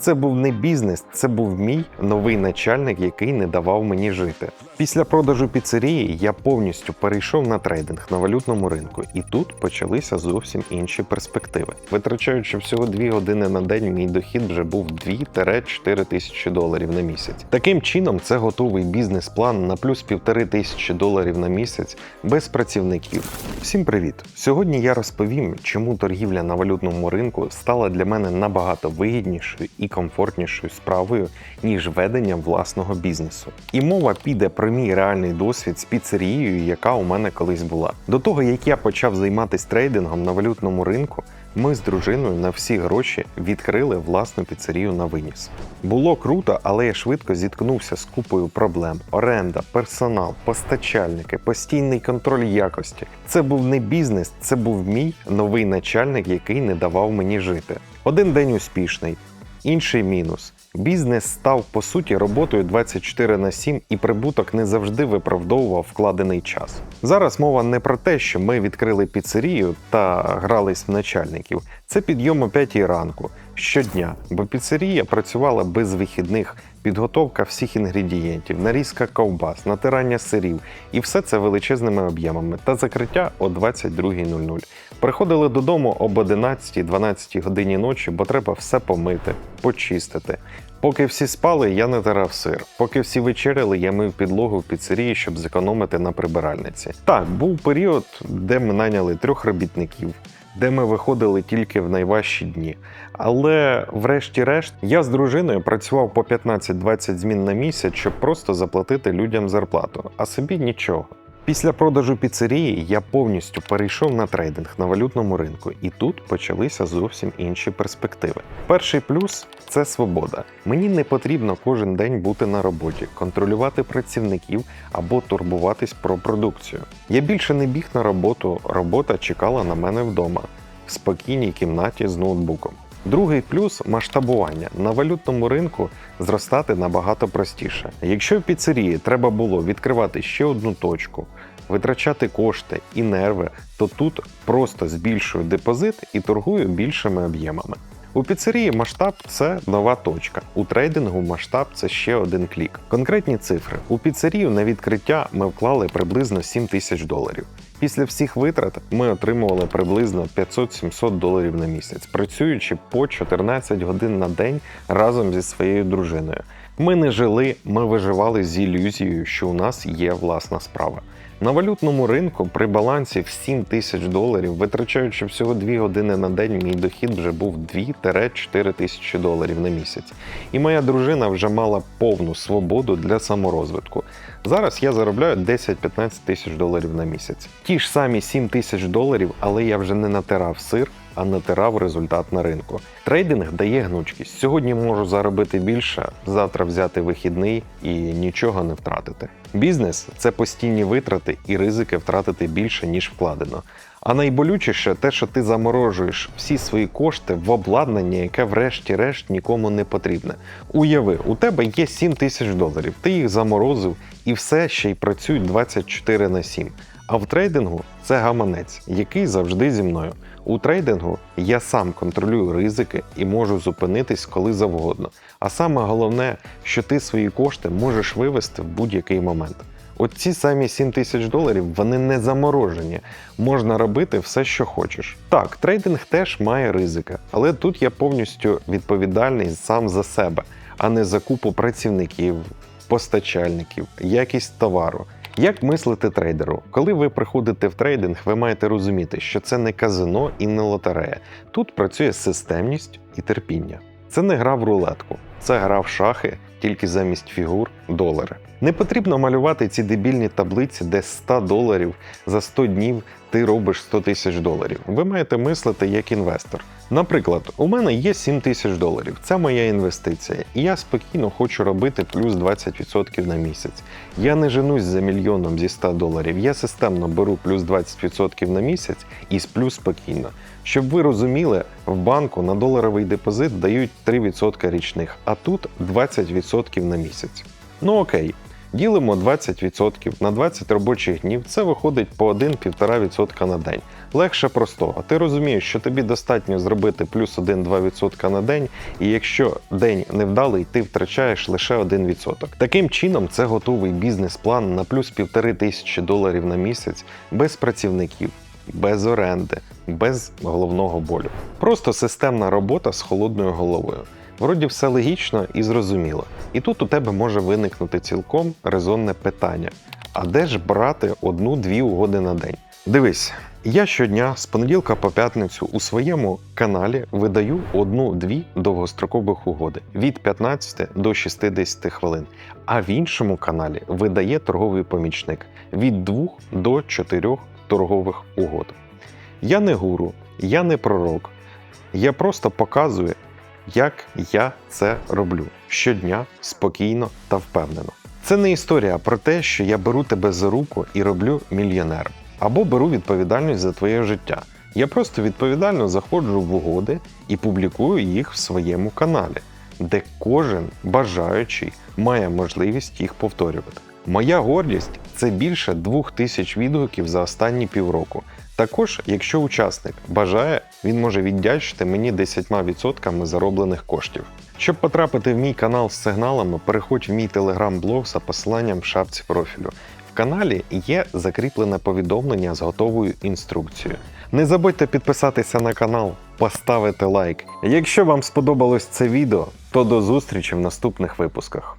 Це був не бізнес, це був мій новий начальник, який не давав мені жити. Після продажу піцерії я повністю перейшов на трейдинг на валютному ринку, і тут почалися зовсім інші перспективи. Витрачаючи всього 2 години на день, мій дохід вже був 2-4 тисячі доларів на місяць. Таким чином, це готовий бізнес-план на плюс півтори тисячі доларів на місяць без працівників. Всім привіт! Сьогодні я розповім, чому торгівля на валютному ринку стала для мене набагато вигіднішою і комфортнішою справою, ніж ведення власного бізнесу. І мова піде про мій реальний досвід з піцерією, яка у мене колись була. До того як я почав займатися трейдингом на валютному ринку, ми з дружиною на всі гроші відкрили власну піцерію на виніс. Було круто, але я швидко зіткнувся з купою проблем: оренда, персонал, постачальники, постійний контроль якості. Це був не бізнес, це був мій новий начальник, який не давав мені жити. Один день успішний, інший мінус. Бізнес став по суті роботою 24 на 7 і прибуток не завжди виправдовував вкладений час. Зараз мова не про те, що ми відкрили піцерію та грались в начальників. Це підйом о 5 ранку щодня, бо піцерія працювала без вихідних, підготовка всіх інгредієнтів, нарізка ковбас, натирання сирів і все це величезними об'ємами та закриття о 22.00. Приходили додому об 11-12 годині ночі, бо треба все помити, почистити. Поки всі спали, я натирав сир. Поки всі вечеряли, я мив підлогу в піцерії, щоб зекономити на прибиральниці. Так, був період, де ми наняли трьох робітників, де ми виходили тільки в найважчі дні. Але, врешті-решт, я з дружиною працював по 15-20 змін на місяць, щоб просто заплатити людям зарплату, а собі нічого. Після продажу піцерії я повністю перейшов на трейдинг на валютному ринку, і тут почалися зовсім інші перспективи. Перший плюс це свобода. Мені не потрібно кожен день бути на роботі, контролювати працівників або турбуватись про продукцію. Я більше не біг на роботу, робота чекала на мене вдома, в спокійній кімнаті з ноутбуком. Другий плюс масштабування на валютному ринку зростати набагато простіше. Якщо в піцерії треба було відкривати ще одну точку, витрачати кошти і нерви, то тут просто збільшую депозит і торгую більшими об'ємами. У піцерії масштаб це нова точка. У трейдингу масштаб це ще один клік. Конкретні цифри. У піцерію на відкриття ми вклали приблизно 7 тисяч доларів. Після всіх витрат ми отримували приблизно 500-700 доларів на місяць, працюючи по 14 годин на день разом зі своєю дружиною. Ми не жили, ми виживали з ілюзією, що у нас є власна справа. На валютному ринку при балансі в 7 тисяч доларів, витрачаючи всього 2 години на день, мій дохід вже був 2-4 тисячі доларів на місяць. І моя дружина вже мала повну свободу для саморозвитку. Зараз я заробляю 10-15 тисяч доларів на місяць. Ті ж самі 7 тисяч доларів, але я вже не натирав сир, а натирав результат на ринку. Трейдинг дає гнучкість. Сьогодні можу заробити більше, завтра взяти вихідний і нічого не втратити. Бізнес це постійні витрати і ризики втратити більше, ніж вкладено. А найболючіше те, що ти заморожуєш всі свої кошти в обладнання, яке врешті-решт нікому не потрібне. Уяви, у тебе є 7 тисяч доларів, ти їх заморозив і все ще й працюють 24 на 7. А в трейдингу це гаманець, який завжди зі мною. У трейдингу я сам контролюю ризики і можу зупинитись коли завгодно. А саме головне, що ти свої кошти можеш вивести в будь-який момент. От ці самі 7 тисяч доларів вони не заморожені. Можна робити все, що хочеш. Так, трейдинг теж має ризики, але тут я повністю відповідальний сам за себе, а не за купу працівників, постачальників, якість товару. Як мислити трейдеру? Коли ви приходите в трейдинг, ви маєте розуміти, що це не казино і не лотерея. Тут працює системність і терпіння. Це не гра в рулетку, це гра в шахи, тільки замість фігур долари. Не потрібно малювати ці дебільні таблиці, де 100 доларів за 100 днів ти робиш 100 тисяч доларів. Ви маєте мислити як інвестор. Наприклад, у мене є 7 тисяч доларів, це моя інвестиція, і я спокійно хочу робити плюс 20% на місяць. Я не женусь за мільйоном зі 100 доларів, я системно беру плюс 20% на місяць і сплю спокійно. Щоб ви розуміли, в банку на доларовий депозит дають 3% річних, а тут 20% на місяць. Ну окей, ділимо 20% на 20 робочих днів, це виходить по 1-1,5% на день. Легше простого. Ти розумієш, що тобі достатньо зробити плюс 1-2% на день, і якщо день невдалий, ти втрачаєш лише 1%. Таким чином, це готовий бізнес-план на плюс півтори тисячі доларів на місяць без працівників, без оренди, без головного болю. Просто системна робота з холодною головою. Вроді все логічно і зрозуміло. І тут у тебе може виникнути цілком резонне питання: а де ж брати одну-дві угоди на день? Дивись, я щодня з понеділка по п'ятницю у своєму каналі видаю одну-дві довгострокових угоди від 15 до 60 хвилин. А в іншому каналі видає торговий помічник від 2 до 4 торгових угод. Я не гуру, я не пророк. Я просто показую, як я це роблю щодня спокійно та впевнено. Це не історія про те, що я беру тебе за руку і роблю мільйонером, або беру відповідальність за твоє життя. Я просто відповідально заходжу в угоди і публікую їх в своєму каналі, де кожен бажаючий має можливість їх повторювати. Моя гордість це більше двох тисяч відгуків за останні півроку. Також, якщо учасник бажає, він може віддячити мені 10% зароблених коштів. Щоб потрапити в мій канал з сигналами, переходь в мій телеграм-блог за посиланням в шапці профілю. Каналі є закріплене повідомлення з готовою інструкцією. Не забудьте підписатися на канал, поставити лайк. Якщо вам сподобалось це відео, то до зустрічі в наступних випусках.